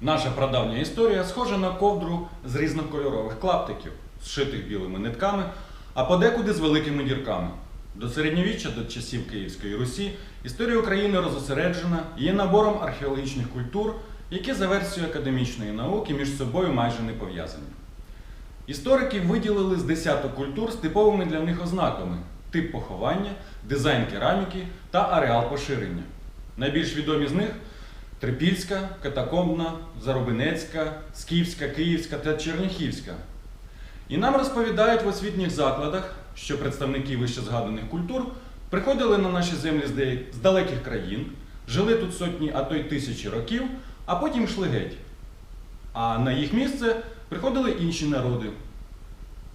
Наша прадавня історія схожа на ковдру з різнокольорових клаптиків, зшитих білими нитками, а подекуди з великими дірками. До середньовіччя, до часів Київської Русі, історія України розосереджена і є набором археологічних культур, які за версією академічної науки між собою майже не пов'язані. Історики виділили з десяток культур з типовими для них ознаками: тип поховання, дизайн кераміки та ареал поширення. Найбільш відомі з них Трипільська, Катакомбна, Заробинецька, Скіфська, Київська та Черніхівська. І нам розповідають в освітніх закладах, що представники вище згаданих культур приходили на наші землі з далеких країн, жили тут сотні, а то й тисячі років, а потім йшли геть. А на їх місце приходили інші народи.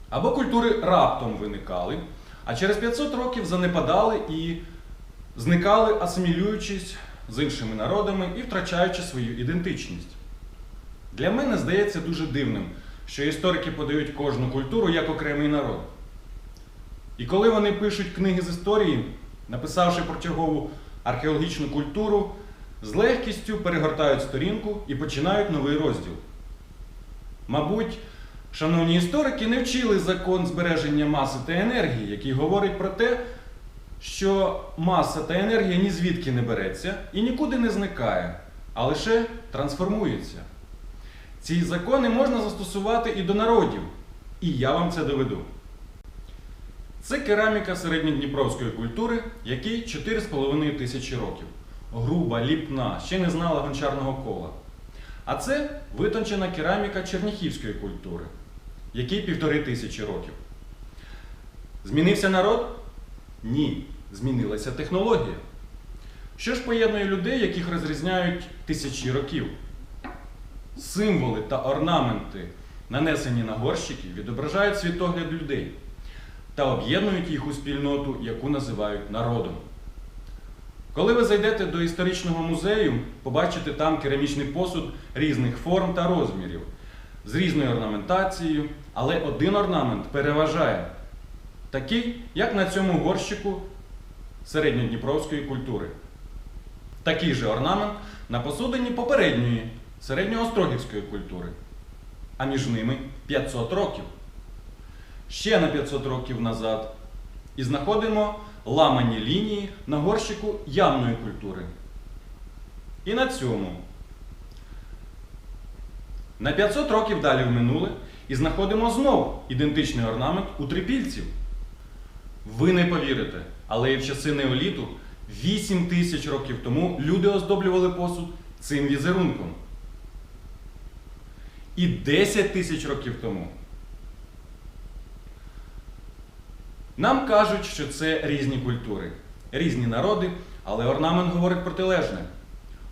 Або культури раптом виникали, а через 500 років занепадали і зникали, асимілюючись з іншими народами і втрачаючи свою ідентичність. Для мене здається дуже дивним, що історики подають кожну культуру як окремий народ. І коли вони пишуть книги з історії, написавши про чергову археологічну культуру, з легкістю перегортають сторінку і починають новий розділ. Мабуть, шановні історики не вчили закон збереження маси та енергії, який говорить про те, що маса та енергія ні звідки не береться і нікуди не зникає, а лише трансформується. Ці закони можна застосувати і до народів, і я вам це доведу. Це кераміка середньодніпровської культури, якій 4,5 тисячі років. Груба, ліпна, ще не знала гончарного кола. А це витончена кераміка черніхівської культури, якій півтори тисячі років. Змінився народ? Ні, змінилася технологія. Що ж поєднує людей, яких розрізняють тисячі років? Символи та орнаменти, нанесені на горщики, відображають світогляд людей та об'єднують їх у спільноту, яку називають народом. Коли ви зайдете до історичного музею, побачите там керамічний посуд різних форм та розмірів, з різною орнаментацією, але один орнамент переважає такий, як на цьому горщику середньодніпровської культури. Такий же орнамент на посудині попередньої середньоострогівської культури, а між ними 500 років. Ще на 500 років назад. І знаходимо ламані лінії на горщику ямної культури. І на цьому. На 500 років далі в минуле і знаходимо знову ідентичний орнамент у трипільців. Ви не повірите, але і в часи неоліту 8 тисяч років тому люди оздоблювали посуд цим візерунком. І 10 тисяч років тому. Нам кажуть, що це різні культури, різні народи, але орнамент говорить протилежне.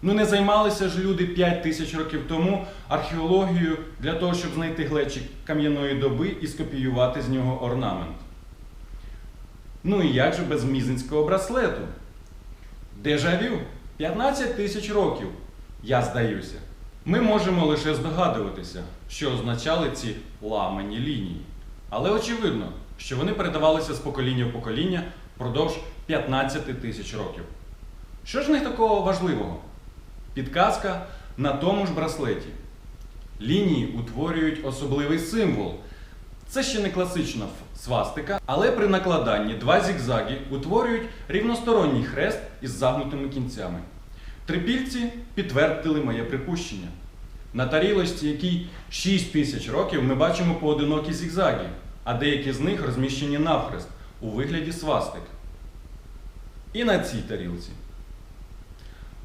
Ну не займалися ж люди 5 тисяч років тому археологією для того, щоб знайти глечик кам'яної доби і скопіювати з нього орнамент. Ну і як же без мізинського браслету? Дежавю 15 тисяч років, я здаюся. Ми можемо лише здогадуватися, що означали ці ламані лінії. Але очевидно, що вони передавалися з покоління в покоління впродовж 15 тисяч років. Що ж в них такого важливого? Підказка на тому ж браслеті. Лінії утворюють особливий символ. Це ще не класична свастика, але при накладанні два зігзаги утворюють рівносторонній хрест із загнутими кінцями. Трипільці підтвердили моє припущення. На тарілочці, якій 6 тисяч років, ми бачимо поодинокі зігзаги, а деякі з них розміщені навхрест у вигляді свастик. І на цій тарілці.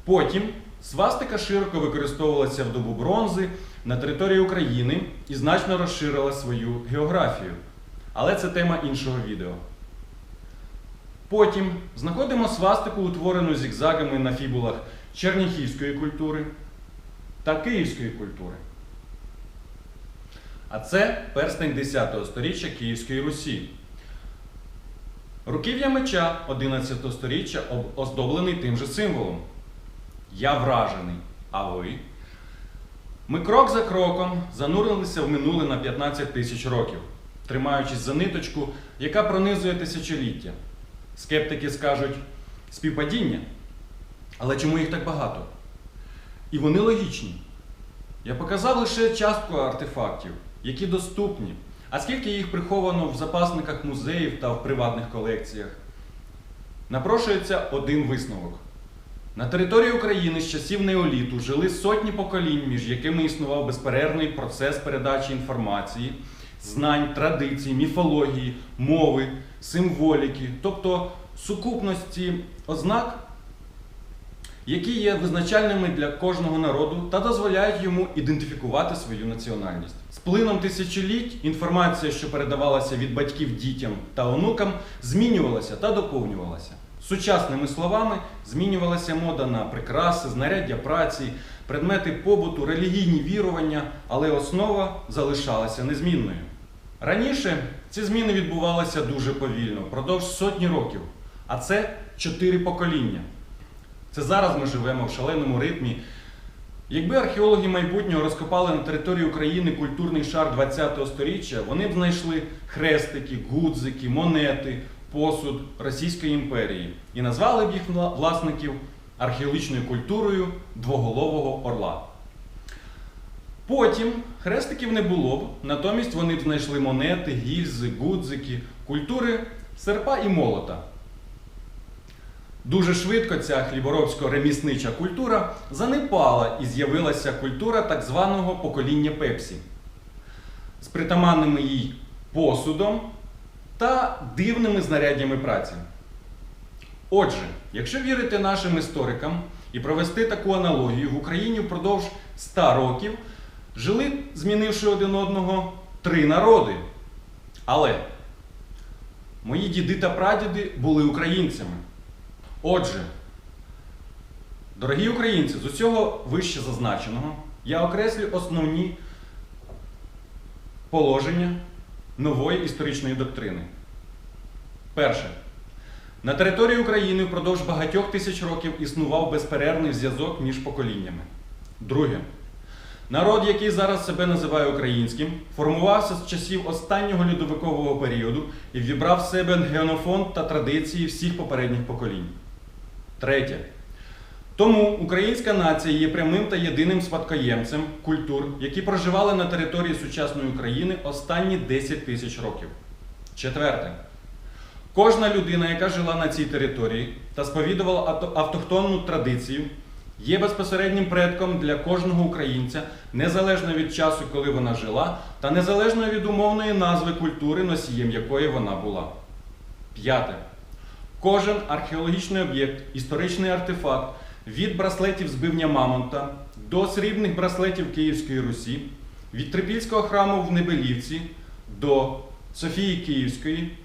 Потім свастика широко використовувалася в добу бронзи на території України і значно розширила свою географію. Але це тема іншого відео. Потім знаходимо свастику, утворену зігзагами на фібулах черніхівської культури та київської культури. А це перстень 10 століття Київської Русі. Руків'я меча 11 століття оздоблений тим же символом. Я вражений. А ви? Ми крок за кроком занурилися в минуле на 15 тисяч років, тримаючись за ниточку, яка пронизує тисячоліття. Скептики скажуть співпадіння. Але чому їх так багато? І вони логічні. Я показав лише частку артефактів, які доступні, а скільки їх приховано в запасниках музеїв та в приватних колекціях. Напрошується один висновок. На території України з часів неоліту жили сотні поколінь, між якими існував безперервний процес передачі інформації, знань, традицій, міфології, мови, символіки, тобто сукупності ознак, які є визначальними для кожного народу та дозволяють йому ідентифікувати свою національність. З плином тисячоліть інформація, що передавалася від батьків дітям та онукам, змінювалася та доповнювалася. Сучасними словами змінювалася мода на прикраси, знаряддя праці, предмети побуту, релігійні вірування, але основа залишалася незмінною. Раніше ці зміни відбувалися дуже повільно, впродовж сотні років, а це чотири покоління. Це зараз ми живемо в шаленому ритмі. Якби археологи майбутнього розкопали на території України культурний шар ХХ століття, вони б знайшли хрестики, гудзики, монети, посуд Російської імперії і назвали б їх власників археологічною культурою двоголового орла. Потім хрестиків не було б, натомість вони б знайшли монети, гільзи, гудзики, культури серпа і молота. Дуже швидко ця хліборобсько-реміснича культура занепала і з'явилася культура так званого покоління Пепсі з притаманними їй посудом та дивними знаряддями праці. Отже, якщо вірити нашим історикам і провести таку аналогію, в Україні впродовж 100 років жили, змінивши один одного, три народи. Але мої діди та прадіди були українцями. Отже, дорогі українці, з усього вище зазначеного я окреслю основні положення нової історичної доктрини. Перше. На території України впродовж багатьох тисяч років існував безперервний зв'язок між поколіннями. Друге. Народ, який зараз себе називає українським, формувався з часів останнього льодовикового періоду і вібрав в себе генофонд та традиції всіх попередніх поколінь. Третє. Тому українська нація є прямим та єдиним спадкоємцем культур, які проживали на території сучасної України останні 10 тисяч років. Четверте. Кожна людина, яка жила на цій території та сповідувала автохтонну традицію, є безпосереднім предком для кожного українця, незалежно від часу, коли вона жила, та незалежно від умовної назви культури, носієм якої вона була. П'яте. Кожен археологічний об'єкт, історичний артефакт від браслетів збивня Мамонта до срібних браслетів Київської Русі, від Трипільського храму в Небелівці до Софії Київської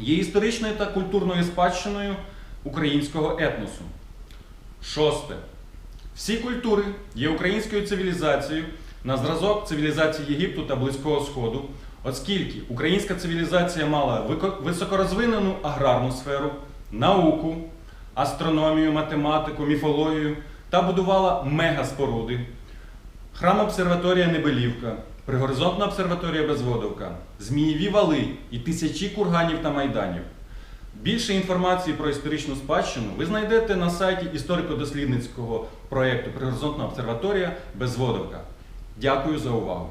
є історичною та культурною спадщиною українського етносу. Шосте. Всі культури є українською цивілізацією на зразок цивілізації Єгипту та Близького Сходу, оскільки українська цивілізація мала високорозвинену аграрну сферу, науку, астрономію, математику, міфологію та будувала мегаспоруди, храм обсерваторія Небелівка, пригоризонтна обсерваторія Безводовка, Змієві вали і тисячі курганів та майданів. Більше інформації про історичну спадщину ви знайдете на сайті історико-дослідницького проєкту Пригоризонтна обсерваторія Безводовка. Дякую за увагу.